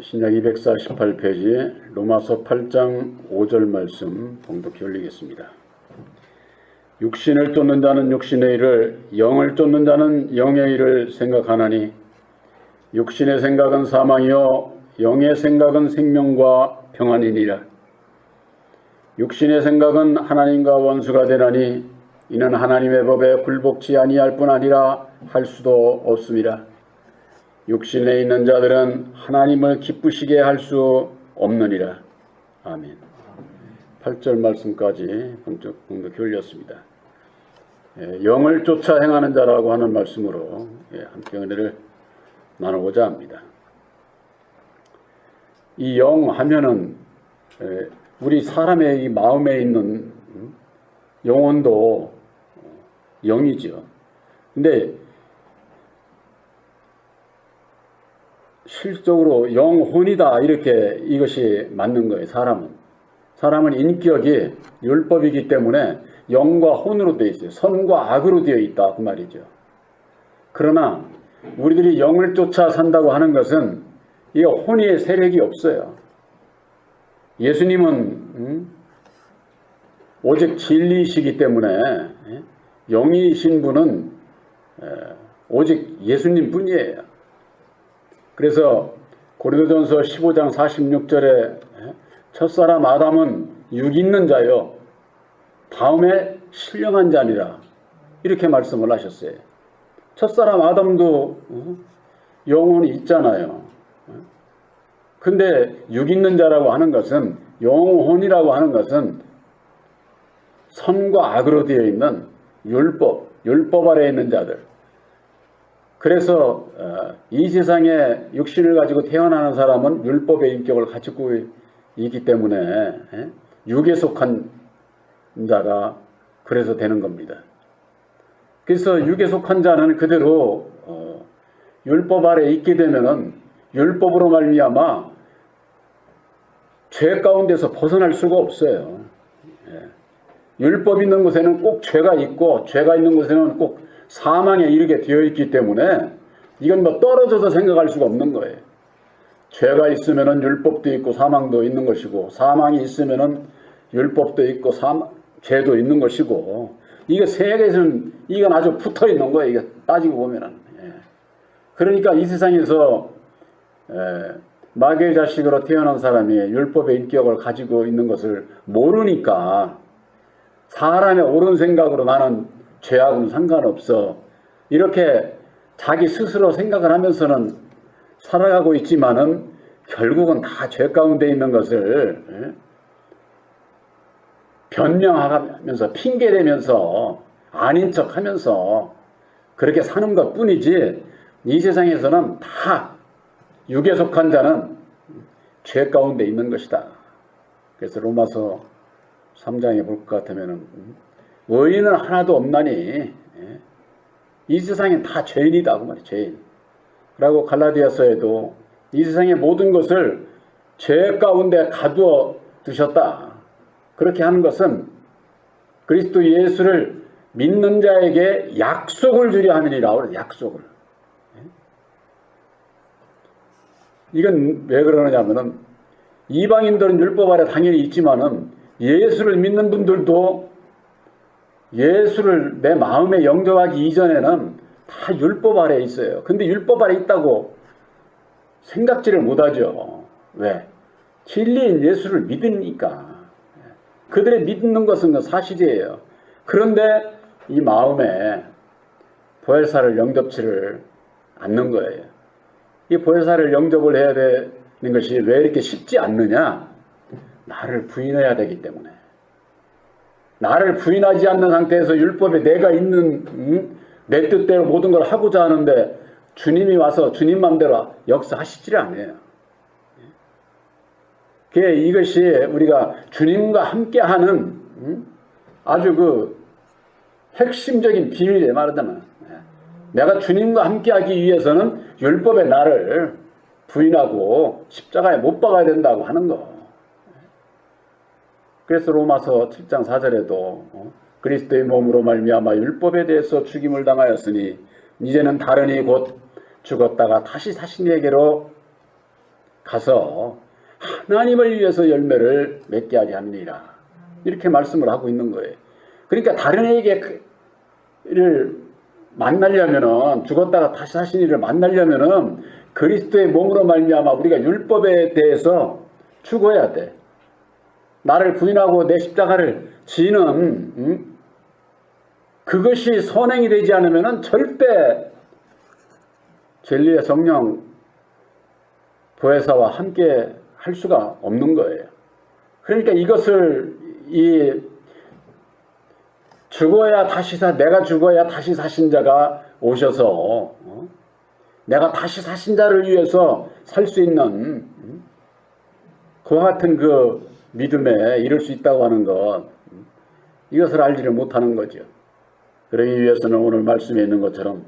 신약 248페이지 로마서 8장 5절 말씀 봉독해 올리겠습니다. 육신을 쫓는 자는 육신의 일을 영을 쫓는 자는 영의 일을 생각하나니 육신의 생각은 사망이요 영의 생각은 생명과 평안이니라. 육신의 생각은 하나님과 원수가 되나니 이는 하나님의 법에 굴복치 아니할 뿐 아니라 할 수도 없습니다. 육신에 있는 자들은 하나님을 기쁘시게 할 수 없느니라. 아멘. 8절 말씀까지 공독해 올렸습니다. 예, 영을 쫓아 행하는 자라고 하는 말씀으로 예, 함께 은혜를 나누고자 합니다. 이 영 하면은 예, 우리 사람의 이 마음에 있는 음, 영혼도 영이죠. 근데 실적으로 영혼이다 이렇게 이것이 맞는 거예요. 사람은 사람은 인격이 율법이기 때문에 영과 혼으로 되어 있어요. 선과 악으로 되어 있다 그 말이죠. 그러나 우리들이 영을 쫓아 산다고 하는 것은 이 혼의 세력이 없어요. 예수님은 음, 오직 진리이시기 때문에 예, 영이신 분은 에, 오직 예수님 뿐이에요. 그래서 고린도전서 15장 46절에 첫사람 아담은 육 있는 자요 다음에 신령한 자니라 이렇게 말씀을 하셨어요. 첫사람 아담도 어, 영혼이 있잖아요. 근데 육 있는 자라고 하는 것은 영혼이라고 하는 것은 선과 악으로 되어 있는 율법, 율법 아래에 있는 자들. 그래서 어, 이 세상에 육신을 가지고 태어나는 사람은 율법의 인격을 가지고 있기 때문에 예? 육에 속한 자가 그래서 되는 겁니다. 그래서 육에 속한 자는 그대로 어, 율법 아래 있게 되면은 율법으로 말미암아 죄 가운데서 벗어날 수가 없어요. 예. 율법 있는 곳에는 꼭 죄가 있고 죄가 있는 곳에는 꼭 사망에 이르게 되어 있기 때문에 이건 뭐 떨어져서 생각할 수가 없는 거예요. 죄가 있으면은 율법도 있고 사망도 있는 것이고 사망이 있으면은 율법도 있고 사망, 죄도 있는 것이고 이게 세계에서는 이건 아주 붙어 있는 거예요. 이게 따지고 보면은. 예. 그러니까 이 세상에서 에, 마귀의 자식으로 태어난 사람이 율법의 인격을 가지고 있는 것을 모르니까 사람의 옳은 생각으로 나는 죄하고는 상관없어. 이렇게 자기 스스로 생각을 하면서는 살아가고 있지만은 결국은 다 죄 가운데 있는 것을 예, 변명하면서 핑계대면서 아닌 척 하면서 그렇게 사는 것 뿐이지 이 세상에서는 다 육에 속한 자는 죄 가운데 있는 것이다. 그래서 로마서 3장에 볼 것 같으면은 의인은 하나도 없나니 예? 이 세상엔 다 죄인이다 그 말이 죄인. 라고 갈라디아서에도 이 세상의 모든 것을 죄 가운데 가두어 두셨다. 그렇게 하는 것은 그리스도 예수를 믿는 자에게 약속을 주려 함이니라 그래 약속을. 예? 이건 왜 그러느냐면은 이방인들은 율법 아래 당연히 있지만은 예수를 믿는 분들도 예수를 내 마음에 영접하기 이전에는 다 율법 아래 있어요. 근데 율법 아래 있다고 생각지를 못하죠. 왜? 진리인 예수를 믿으니까. 그들의 믿는 것은 그 사실이에요. 그런데 이 마음에 보혜사를 영접치를 않는 거예요. 이 보혜사를 영접을 해야 되는 것이 왜 이렇게 쉽지 않느냐? 나를 부인해야 되기 때문에. 나를 부인하지 않는 상태에서 율법에 내가 있는 음? 내 뜻대로 모든 걸 하고자 하는데 주님이 와서 주님 맘대로 역사하시지를 않아요. 그 이것이 우리가 주님과 함께하는 음? 아주 그 핵심적인 비밀이에요 말하자면 내가 주님과 함께하기 위해서는 율법의 나를 부인하고 십자가에 못 박아야 된다고 하는 거. 그래서 로마서 7장 4절에도 어? 그리스도의 몸으로 말미암아 율법에 대해서 죽임을 당하였으니 이제는 다른 이 곧 죽었다가 다시 사신에게로 가서 하나님을 위해서 열매를 맺게 하게 합니다. 이렇게 말씀을 하고 있는 거예요. 그러니까 다른 에게를 만나려면은 죽었다가 다시 사신 이를 만나려면은 그리스도의 몸으로 말미암아 우리가 율법에 대해서 추구해야 돼. 나를 부인하고 내 십자가를 지는 음? 그것이 선행이 되지 않으면은 절대 진리의 성령 보혜사와 함께 할 수가 없는 거예요. 그러니까 이것을 이 죽어야 다시 사 내가 죽어야 다시 사신 자가 오셔서 어? 내가 다시 사신 자를 위해서 살 수 있는 음? 그와 같은 그 믿음에 이룰 수 있다고 하는 것 음? 이것을 알지를 못하는 거죠. 그러기 위해서는 오늘 말씀에 있는 것처럼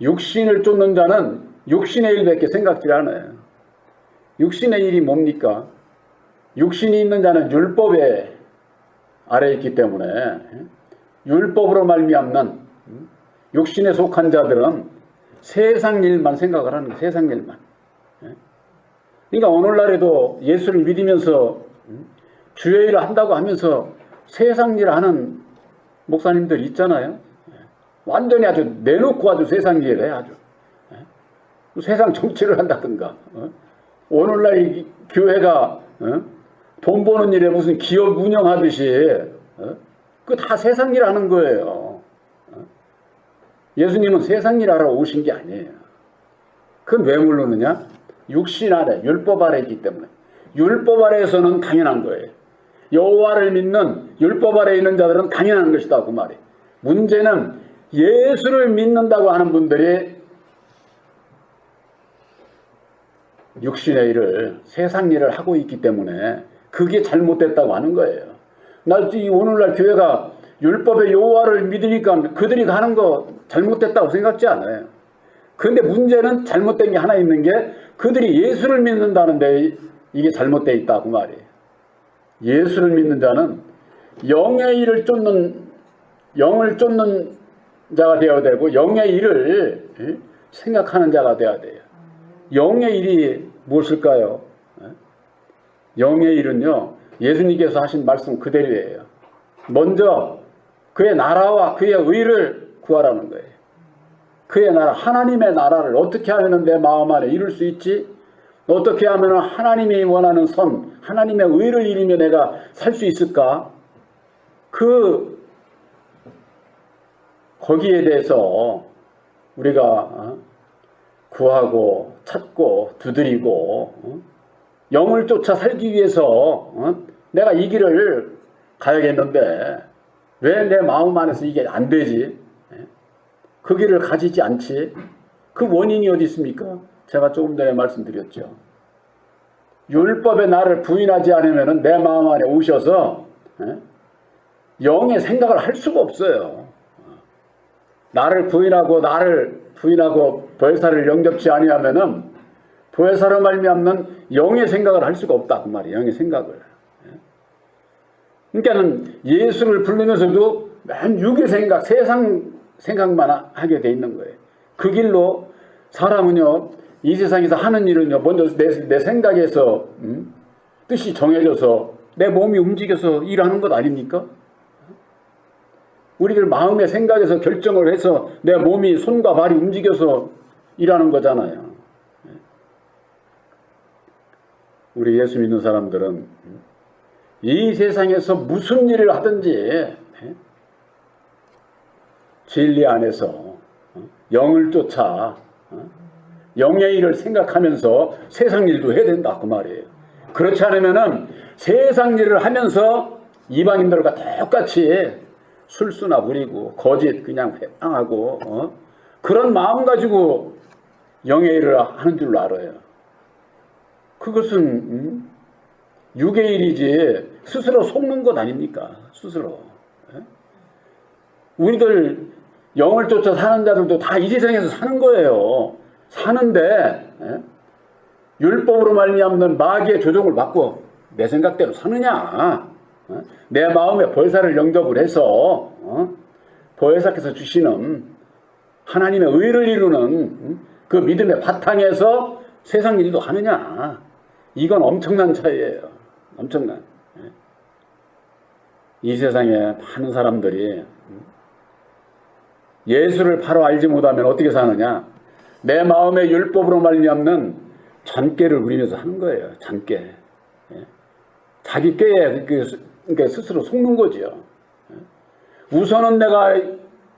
육신을 쫓는 자는 육신의 일밖에 생각지 않아요. 육신의 일이 뭡니까? 육신이 있는 자는 율법에 아래 있기 때문에 율법으로 말미암는 육신에 속한 자들은 세상 일만 생각을 하는 거예요. 세상 일만. 그러니까 오늘날에도 예수를 믿으면서 주의 일을 한다고 하면서 세상 일을 하는 목사님들 있잖아요. 완전히 아주 내놓고 아주 세상 일을 해 아주. 세상 정치를 한다든가. 어? 오늘날 이 교회가 어? 돈 버는 일에 무슨 기업 운영하듯이 어? 그다 세상 일 하는 거예요. 예수님은 세상 일 하러 오신 게 아니에요. 그건 왜 모르느냐? 육신 아래, 율법 아래 있기 때문에. 율법 아래에서는 당연한 거예요. 여호와를 믿는 율법 아래 있는 자들은 당연한 것이다 그 말이. 문제는 예수를 믿는다고 하는 분들이 육신의 일을 세상 일을 하고 있기 때문에 그게 잘못됐다고 하는 거예요. 나 오늘날 교회가 율법의 여호와를 믿으니까 그들이 가는 거 잘못됐다고 생각지 않아요. 근데 문제는 잘못된 게 하나 있는 게 그들이 예수를 믿는다는데 이게 잘못돼 있다 그 말이에요. 예수를 믿는 자는 영의 일을 쫓는 영을 쫓는 자가 되어야 되고 영의 일을 생각하는 자가 되어야 돼요. 영의 일이 무엇일까요? 영의 일은요, 예수님께서 하신 말씀 그대로예요. 먼저 그의 나라와 그의 의를 구하라는 거예요. 그의 나라, 하나님의 나라를 어떻게 하면 내 마음 안에 이룰 수 있지? 어떻게 하면 하나님이 원하는 선, 하나님의 의를 이루며 내가 살 수 있을까? 그, 거기에 대해서 우리가 어, 구하고 찾고 두드리고 어? 영을 쫓아 살기 위해서 어? 내가 이 길을 가야겠는데 왜 내 마음 안에서 이게 안 되지? 예? 그 길을 가지지 않지? 그 원인이 어디 있습니까? 제가 조금 전에 말씀드렸죠. 율법에 나를 부인하지 않으면 내 마음 안에 오셔서 예? 영의 생각을 할 수가 없어요. 나를 부인하고 나를 부인하고 벌사를 영접치 아니하면은 보혜사로 말미암는 영의 생각을 할 수가 없다 그 말이에요. 영의 생각을. 그러니까는 예수를 부르면서도 맨 육의 생각, 세상 생각만 하게 돼 있는 거예요. 그 길로 사람은요 이 세상에서 하는 일은요 먼저 내, 내 생각에서 음? 뜻이 정해져서 내 몸이 움직여서 일하는 것 아닙니까? 우리들 마음의 생각에서 결정을 해서 내 몸이 손과 발이 움직여서 일하는 거잖아요. 우리 예수 믿는 사람들은 이 세상에서 무슨 일을 하든지 진리 안에서 영을 쫓아 영의 일을 생각하면서 세상 일도 해야 된다 그 말이에요. 그렇지 않으면은 세상 일을 하면서 이방인들과 똑같이 술수나 부리고 거짓 그냥 회방하고 어? 그런 마음 가지고 영의 일을 하는 줄로 알아요. 그것은 음? 육의 일이지 스스로 속는 것 아닙니까? 스스로. 예? 우리들 영을 쫓아 사는 자들도 다 이 세상에서 사는 거예요. 사는데 예? 율법으로 말미암는 마귀의 조종을 받고 내 생각대로 사느냐? 어? 내 마음에 벌사를 영접을 해서 어? 보혜사께서 주시는 하나님의 의를 이루는 그 믿음의 바탕에서 세상 일도 하느냐 이건 엄청난 차이예요. 엄청난. 예. 이 세상에 많은 사람들이 예수를 바로 알지 못하면 어떻게 사느냐? 내 마음의 율법으로 말미암는 잔꾀를 부리면서 하는 거예요. 잔꾀. 예. 자기 스- 그러니까 스스로 속는 거죠. 예. 우선은 내가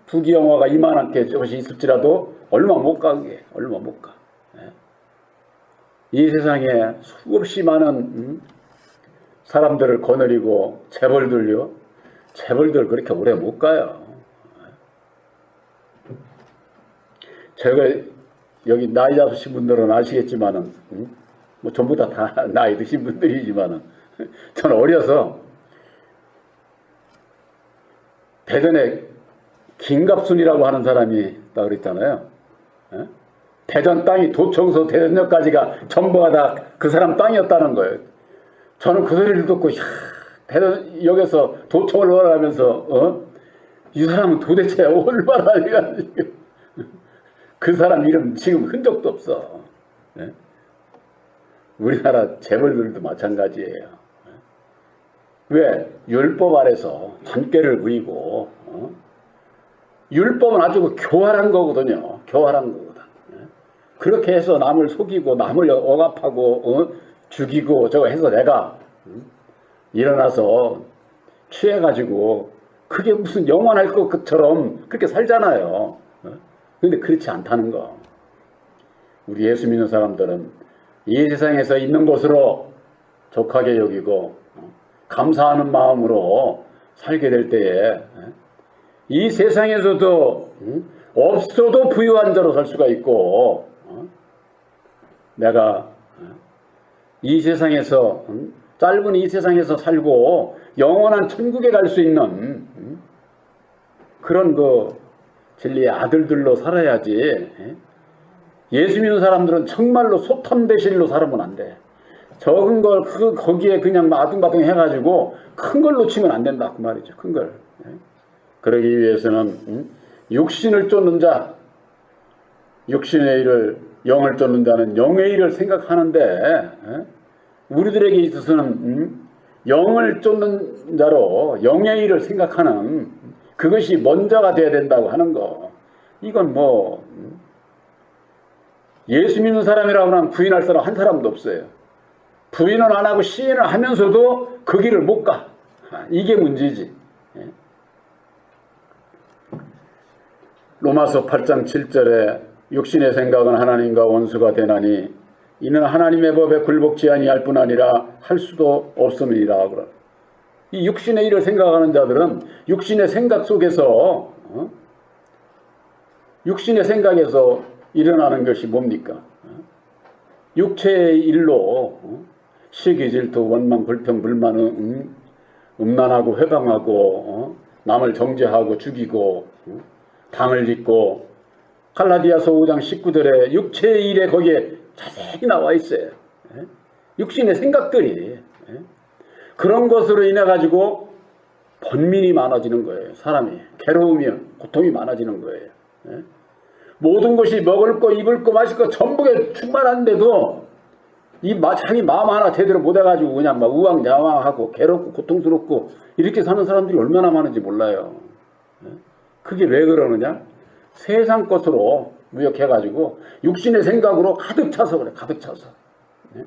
부귀영화가 이만하게 것이 있을지라도 얼마 못 가게, 얼마 못 가. 예. 이 세상에 수없이 많은 음, 사람들을 거느리고 재벌들요, 재벌들 그렇게 오래 못 가요. 제가 여기 나이 잡으신 분들은 아시겠지만은 음, 뭐 전부 다, 다 나이 드신 분들이지만은 저는 어려서 대전에 김갑순이라고 하는 사람이 있다 그랬잖아요. 예? 대전 땅이 도청서 대전역까지가 전부가 다 그 사람 땅이었다는 거예요. 저는 그 소리를 듣고 야, 대전역에서 도청을 올라가면서 어? 이 사람은 도대체 얼마나 해가지고 그 사람 이름 지금 흔적도 없어. 예? 우리나라 재벌들도 마찬가지예요. 예? 왜 율법 아래서 잔꾀를 부리고 어? 율법은 아주 그 교활한 거거든요. 교활한 거거든. 예? 그렇게 해서 남을 속이고 남을 억압하고 어? 죽이고 저거 해서 내가 음? 일어나서 취해가지고 그게 무슨 영원할 것처럼 그렇게 살잖아요. 어? 근데 그렇지 않다는 거. 우리 예수 믿는 사람들은 이 세상에서 있는 것으로 족하게 여기고 어, 감사하는 마음으로 살게 될 때에 어, 이 세상에서도 음, 없어도 부유한 자로 살 수가 있고 어, 내가 어, 이 세상에서 음, 짧은 이 세상에서 살고 영원한 천국에 갈 수 있는 음, 그런 그 진리의 아들들로 살아야지. 예? 예수 믿는 사람들은 정말로 소탐대실로 살으면 안 돼. 적은 걸 그 거기에 그냥 아둥바둥 해가지고 큰걸 놓치면 안 된다 그 말이죠. 큰 걸. 예? 그러기 위해서는 음? 육신을 쫓는 자, 육신의 일을 영을 쫓는 자는 영의 일을 생각하는데 예? 우리들에게 있어서는 음? 영을 쫓는 자로 영의 일을 생각하는 그것이 먼저가 돼야 된다고 하는 거. 이건 뭐 음? 예수 믿는 사람이라고 하면 부인할 사람 한 사람도 없어요. 부인은 안 하고 시인을 하면서도 그 길을 못 가. 아, 이게 문제지. 예. 로마서 8장 7절에 육신의 생각은 하나님과 원수가 되나니 이는 하나님의 법에 굴복지 아니할 뿐 아니라 할 수도 없음이라 그러. 이 육신의 일을 생각하는 자들은 육신의 생각 속에서 어? 육신의 생각에서 일어나는 것이 뭡니까? 어? 육체의 일로 어? 시기 질투 원망 불평 불만은 음, 음란하고 회방하고 어? 남을 정죄하고 죽이고 어? 당을 짓고 갈라디아서 5장 19절에 육체의 일에 거기에 자세히 나와 있어요. 예? 육신의 생각들이 예? 그런 것으로 인해 가지고 번민이 많아지는 거예요. 사람이 괴로움이 고통이 많아지는 거예요. 예? 모든 것이 먹을 거, 입을 거, 마실 거 전부에 충만한데도 이 마- 자기 마음 하나 제대로 못 해가지고 그냥 막 우왕좌왕하고 괴롭고 고통스럽고 이렇게 사는 사람들이 얼마나 많은지 몰라요. 예? 그게 왜 그러느냐? 세상 것으로 무역해가지고 육신의 생각으로 가득 차서 그래, 가득 차서. 예?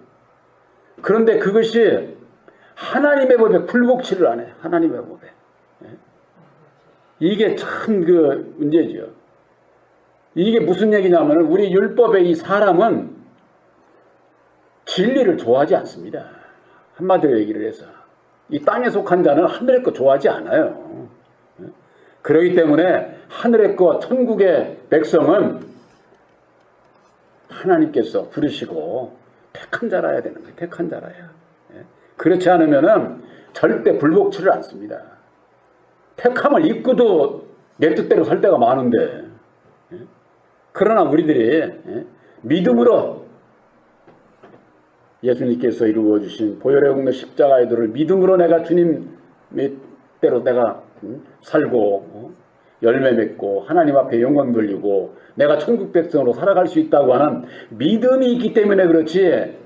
그런데 그것이 하나님의 법에 굴복치를 안 해. 하나님의 법에. 예? 이게 참 그 문제죠. 이게 무슨 얘기냐면 우리 율법의 이 사람은 진리를 좋아하지 않습니다. 한마디로 얘기를 해서 이 땅에 속한 자는 하늘의 거 좋아하지 않아요. 예? 그렇기 때문에 하늘의 거 천국의 백성은 하나님께서 부르시고 택한 자라야 되는 거예요. 택한 자라야. 예? 그렇지 않으면은 절대 불복치를 않습니다. 택함을 입고도 내 뜻대로 살 때가 많은데 예? 그러나 우리들이 예? 믿음으로 예수님께서 이루어 주신 보혈의 공로 십자가의 도를 믿음으로 내가 주님의 대로 내가 음, 살고 어? 열매 맺고 하나님 앞에 영광 돌리고 내가 천국 백성으로 살아갈 수 있다고 하는 믿음이 있기 때문에 그렇지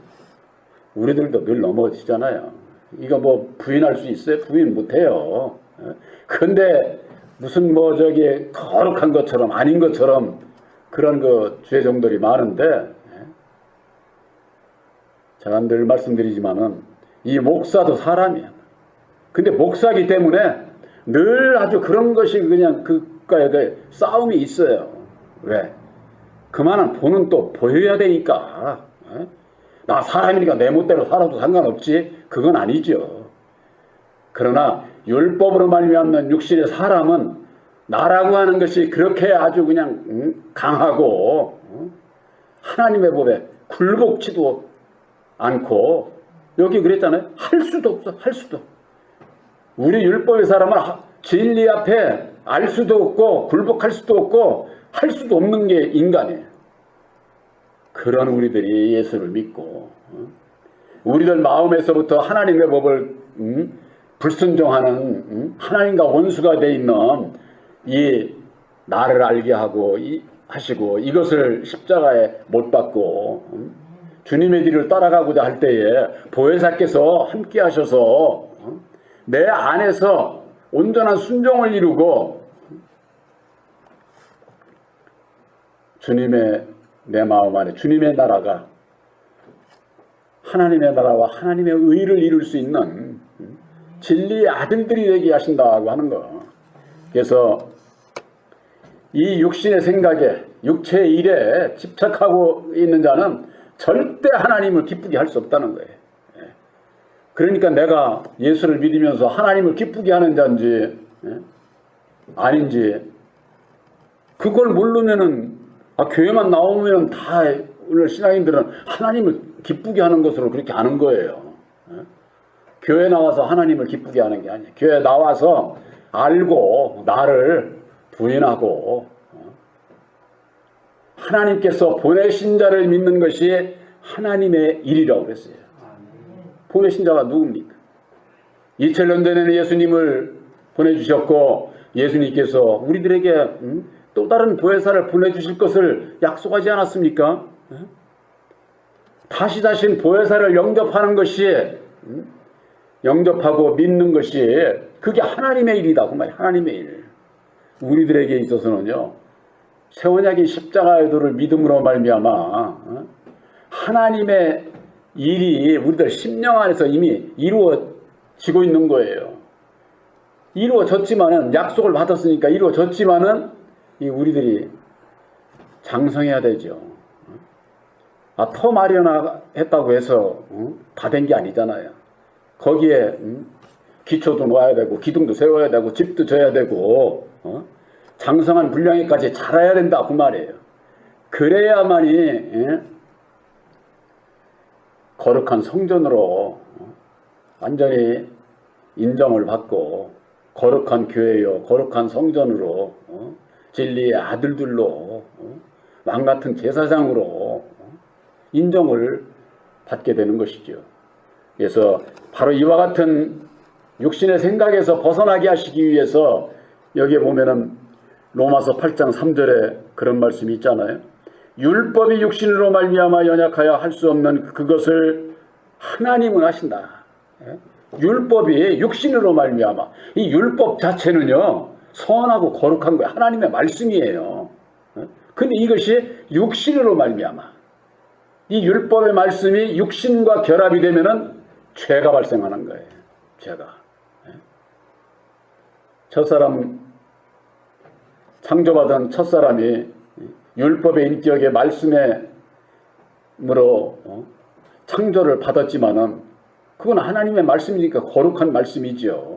우리들도 늘 넘어지잖아요. 이거 뭐 부인할 수 있어요? 부인 못해요. 예. 근데 무슨 뭐 저기 거룩한 것처럼 아닌 것처럼 그런 그 죄정들이 많은데 예. 제가 늘 말씀드리지만은 이 목사도 사람이야. 근데 목사기 때문에 늘 아주 그런 것이 그냥 그과의 그 싸움이 있어요. 왜? 그만한 본은 또 보여야 되니까. 예? 나 사람이니까 내 멋대로 살아도 상관없지. 그건 아니죠. 그러나 율법으로 말미암는 육신의 사람은 나라고 하는 것이 그렇게 아주 그냥 음, 강하고 어? 하나님의 법에 굴복치도 않고 여기 그랬잖아요. 할 수도 없어. 할 수도. 우리 율법의 사람은 하- 진리 앞에 알 수도 없고 굴복할 수도 없고 할 수도 없는 게 인간이에요. 그런 우리들이 예수를 믿고 어? 우리들 마음에서부터 하나님의 법을 음, 불순종하는 음, 하나님과 원수가 돼 있는 이 나를 알게 하고 이, 하시고 이것을 십자가에 못 박고 음, 주님의 뒤를 따라가고자 할 때에 보혜사께서 함께 하셔서 어, 내 안에서 온전한 순종을 이루고 주님의 내 마음 안에 주님의 나라가 하나님의 나라와 하나님의 의를 이룰 수 있는 음, 진리의 아들들이 되게 하신다고 하는 거. 그래서 이 육신의 생각에 육체의 일에 집착하고 있는 자는 절대 하나님을 기쁘게 할 수 없다는 거예요. 예. 그러니까 내가 예수를 믿으면서 하나님을 기쁘게 하는 자인지 예? 아닌지 그걸 모르면은 아, 교회만 나오면 다 오늘 신앙인들은 하나님을 기쁘게 하는 것으로 그렇게 아는 거예요. 예? 교회 나와서 하나님을 기쁘게 하는 게 아니에요. 교회 나와서 알고 나를 부인하고 어? 하나님께서 보내신 자를 믿는 것이 하나님의 일이라고 그랬어요. 보내신 자가 누굽니까? 2000년 전에는 예수님을 보내주셨고 예수님께서 우리들에게 음, 또 다른 보혜사를 보내주실 것을 약속하지 않았습니까? 예? 다시 다시 보혜사를 영접하는 것이 음, 영접하고 믿는 것이 그게 하나님의 일이다 그 말이야 하나님의 일 우리들에게 있어서는요 세원약이 십자가의 도를 믿음으로 말미암아 어? 하나님의 일이 우리들 심령 안에서 이미 이루어지고 있는 거예요 이루어졌지만은 약속을 받았으니까 이루어졌지만은 이 우리들이 장성해야 되죠. 아, 터 마련했다고 해서 다된 게 아니잖아요. 거기에 음, 기초도 놓아야 되고 기둥도 세워야 되고 집도 져야 되고 어? 장성한 분량에까지 자라야 된다 그 말이에요. 그래야만이 예? 거룩한 성전으로 어? 완전히 인정을 받고 거룩한 교회요 거룩한 성전으로 어? 진리의 아들들로 어? 왕 같은 제사장으로 어? 인정을 받게 되는 것이죠. 그래서 바로 이와 같은 육신의 생각에서 벗어나게 하시기 위해서 여기에 보면은 로마서 8장 3절에 그런 말씀이 있잖아요. 율법이 육신으로 말미암아 연약하여 할 수 없는 그것을 하나님은 하신다. 예? 율법이 육신으로 말미암아 이 율법 자체는요 선하고 거룩한 거예요. 하나님의 말씀이에요. 예? 근데 이것이 육신으로 말미암아 이 율법의 말씀이 육신과 결합이 되면은 죄가 발생하는 거예요. 죄가. 예? 첫사람 창조받은 첫 사람이 율법의 인격의 말씀에 으로 어? 창조를 받았지만은 그건 하나님의 말씀이니까 거룩한 말씀이죠. 그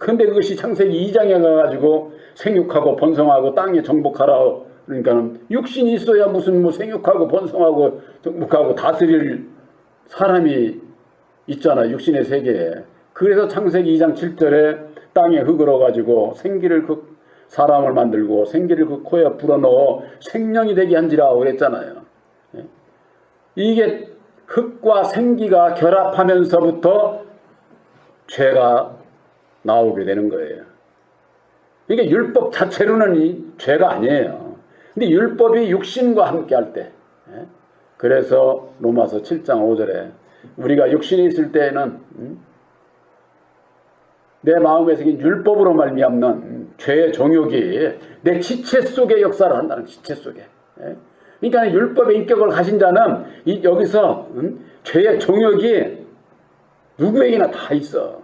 런데 그것이 창세기 2장에 가가지고 생육하고 번성하고 땅에 정복하라 그러니까는 육신이 있어야 무슨 뭐 생육하고 번성하고 정복하고 다스릴 사람이 있잖아 육신의 세계에. 그래서 창세기 2장 7절에 땅에 흙으로 가지고 생기를 그 사람을 만들고 생기를 그 코에 불어넣어 생명이 되게 한지라 그랬잖아요. 예? 이게 흙과 생기가 결합하면서부터 죄가 나오게 되는 거예요. 이게 율법 자체로는 이 죄가 아니에요. 근데 율법이 육신과 함께 할 때, 예? 그래서 로마서 7장 5절에 우리가 육신에 있을 때에는 음, 내 마음에 새긴 율법으로 말미암는 죄의 정욕이 내 지체 속에 역사를 한다는 지체 속에. 예? 그러니까 율법의 인격을 가진 자는 이 여기서 음, 죄의 정욕이 누구에게나 다 있어.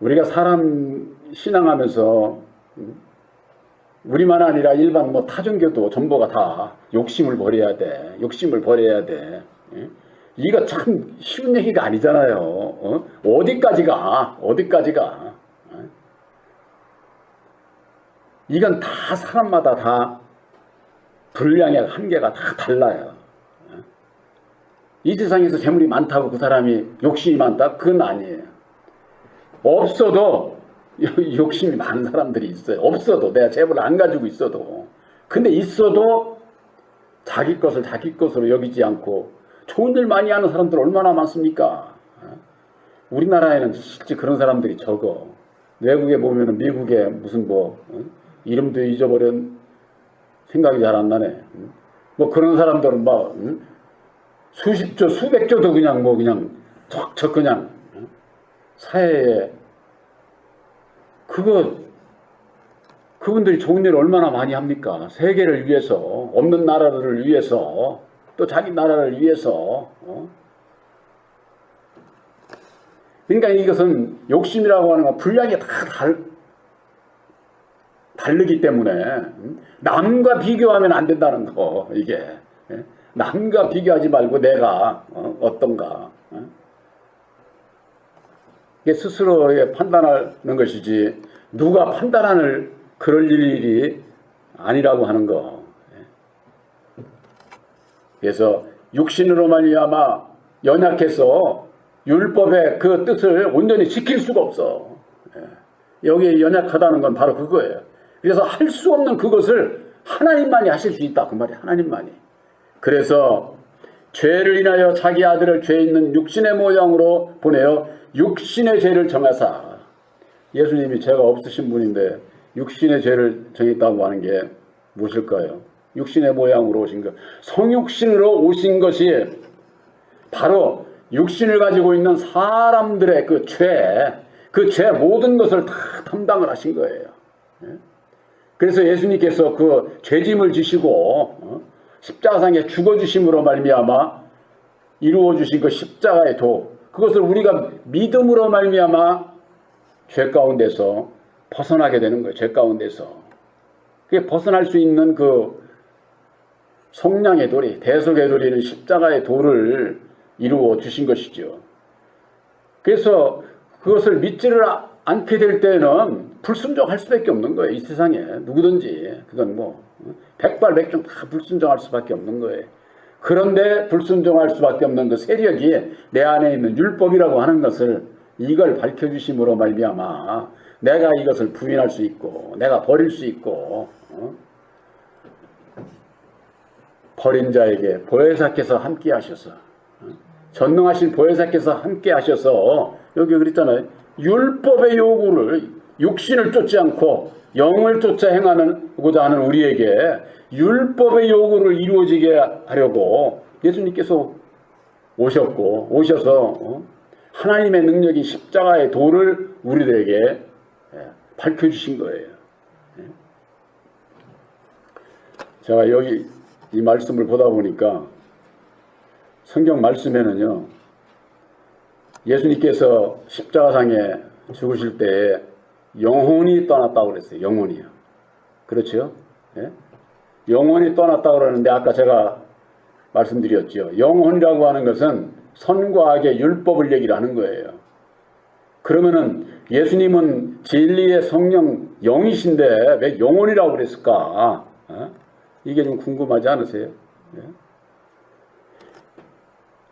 우리가 사람 신앙하면서 음, 우리만 아니라 일반 뭐 타종교도 전부가 다 욕심을 버려야 돼. 욕심을 버려야 돼. 예? 이거 참 쉬운 얘기가 아니잖아요. 어? 어디까지가 어디까지가 어? 이건 다 사람마다 다 분량의 한계가 다 달라요. 어? 이 세상에서 재물이 많다고 그 사람이 욕심이 많다? 그건 아니에요. 없어도 욕심이 많은 사람들이 있어요. 없어도 내가 재물을 안 가지고 있어도 근데 있어도 자기 것을 자기 것으로 여기지 않고 좋은 일 많이 하는 사람들 얼마나 많습니까? 어? 우리나라에는 실제 그런 사람들이 적어. 외국에 보면은 미국에 무슨 뭐 어? 이름도 잊어버린 생각이 잘 안 나네. 응? 뭐 그런 사람들은 막 응? 수십조 수백조도 그냥 뭐 그냥 척척 그냥 응? 사회에 그거 그분들이 좋은 일을 얼마나 많이 합니까? 세계를 위해서 없는 나라를 위해서 또 자기 나라를 위해서 어? 그러니까 이것은 욕심이라고 하는 건 분량이 다 달, 다르기 때문에 음? 남과 비교하면 안 된다는 거 이게 예? 남과 비교하지 말고 내가 어, 떤가 이게 스스로의 판단하는 것이지 누가 판단하는 그럴 일이 아니라고 하는 거. 그래서 육신으로 말미암아 연약해서 율법의 그 뜻을 온전히 지킬 수가 없어. 예. 여기에 연약하다는 건 바로 그거예요. 그래서 할 수 없는 그것을 하나님만이 하실 수 있다. 그 말이야. 하나님만이. 그래서 죄를 인하여 자기 아들을 죄 있는 육신의 모양으로 보내어 육신의 죄를 정하사 예수님이 죄가 없으신 분인데 육신의 죄를 정했다고 하는 게 무엇일까요? 육신의 모양으로 오신 것. 성육신으로 오신 것이 바로 육신을 가지고 있는 사람들의 그 죄, 그 죄 모든 것을 다 담당을 하신 거예요. 예? 그래서 예수님께서 그 죄짐을 지시고 어? 십자가상에 죽어주심으로 말미암아 이루어 주신 그 십자가의 도 그것을 우리가 믿음으로 말미암아 죄 가운데서 벗어나게 되는 거예요. 죄 가운데서 그게 벗어날 수 있는 그 성량의 돌이 대속의 돌이는 십자가의 돌을 이루어 주신 것이죠. 그래서 그것을 믿지를 않게 될 때는 불순종할 수밖에 없는 거예요. 이 세상에 누구든지 그건 뭐 백발백중 다 불순종할 수밖에 없는 거예요. 그런데 불순종할 수밖에 없는 그 세력이 내 안에 있는 율법이라고 하는 것을 이걸 밝혀주심으로 말미암아 내가 이것을 부인할 수 있고 내가 버릴 수 있고 어? 버린 자에게 보혜사께서 함께 하셔서 어? 전능하신 보혜사께서 함께 하셔서 여기 그랬잖아요. 율법의 요구를 육신을 쫓지 않고 영을 쫓아 행하는고자 하는 우리에게 율법의 요구를 이루어지게 하려고 예수님께서 오셨고 오셔서 어? 하나님의 능력이 십자가의 도를 우리들에게 예, 밝혀 주신 거예요. 예. 제가 여기 이 말씀을 보다 보니까 성경 말씀에는요, 예수님께서 십자가상에 죽으실 때 영혼이 떠났다고 그랬어요. 영혼이요. 그렇죠? 예? 영혼이 떠났다고 그러는데 아까 제가 말씀드렸죠. 영혼이라고 하는 것은 선과 악의 율법을 얘기를 하는 거예요. 그러면은 예수님은 진리의 성령 영이신데 왜 영혼이라고 그랬을까? 어? 이게 좀 궁금하지 않으세요? 예?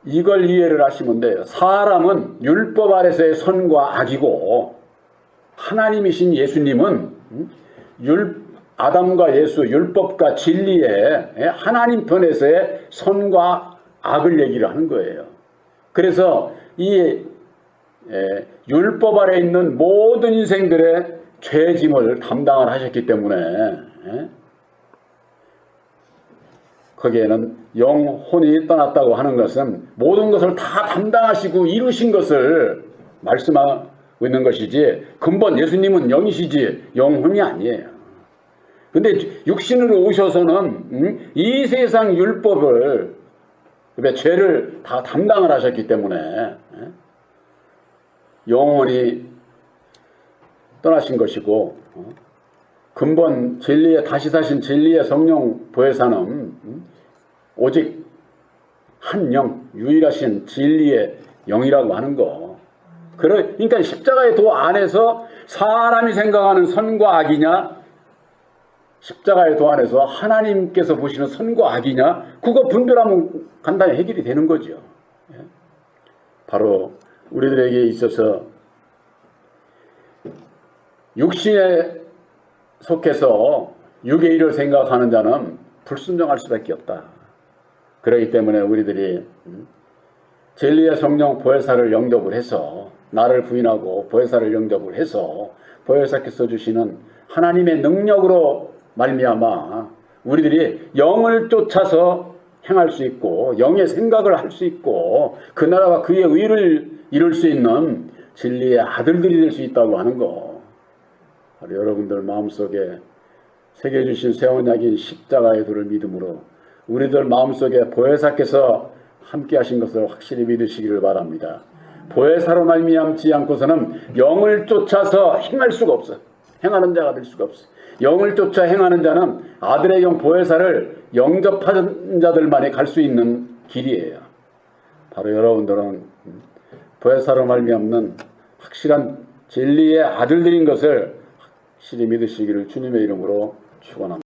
이걸 이해를 하시면 돼요. 사람은 율법 아래서의 선과 악이고 하나님이신 예수님은 음, 율 아담과 예수 율법과 진리의 예, 하나님 편에서의 선과 악을 얘기를 하는 거예요. 그래서 이 예, 율법 아래 있는 모든 인생들의 죄짐을 담당을 하셨기 때문에 예, 거기에는 영혼이 떠났다고 하는 것은 모든 것을 다 담당하시고 이루신 것을 말씀하고 있는 것이지 근본 예수님은 영이시지 영혼이 아니에요. 근데 육신으로 오셔서는 음, 이 세상 율법을 죄를 다 담당을 하셨기 때문에 예? 영원히 떠나신 것이고 어? 근본 진리의 다시 사신 진리의 성령 보혜사는 음, 오직 한 영, 유일하신 진리의 영이라고 하는 거. 그러- 그러니까 십자가의 도 안에서 사람이 생각하는 선과 악이냐, 십자가의 도 안에서 하나님께서 보시는 선과 악이냐, 그거 분별하면 간단히 해결이 되는 거죠. 예. 바로 우리들에게 있어서 육신에 속해서 육의 일을 생각하는 자는 불순종할 수밖에 없다. 그렇기 때문에 우리들이 음, 진리의 성령 보혜사를 영접을 해서 나를 부인하고 보혜사를 영접을 해서 보혜사께서 주시는 하나님의 능력으로 말미암아 우리들이 영을 쫓아서 행할 수 있고 영의 생각을 할 수 있고 그 나라와 그의 의를 이룰 수 있는 진리의 아들들이 될 수 있다고 하는 거. 여러분들 마음속에 새겨 주신 새 언약인 십자가의 도를 믿음으로 우리들 마음속에 보혜사께서 함께 하신 것을 확실히 믿으시기를 바랍니다. 보혜사로 말미암지 않고서는 영을 쫓아서 행할 수가 없어. 행하는 자가 될 수가 없어. 영을 쫓아 행하는 자는 아들의 영 보혜사를 영접하는 자들만이 갈 수 있는 길이에요. 바로 여러분들은 보혜사로 말미암는 확실한 진리의 아들들인 것을 확실히 믿으시기를 주님의 이름으로 축원합니다.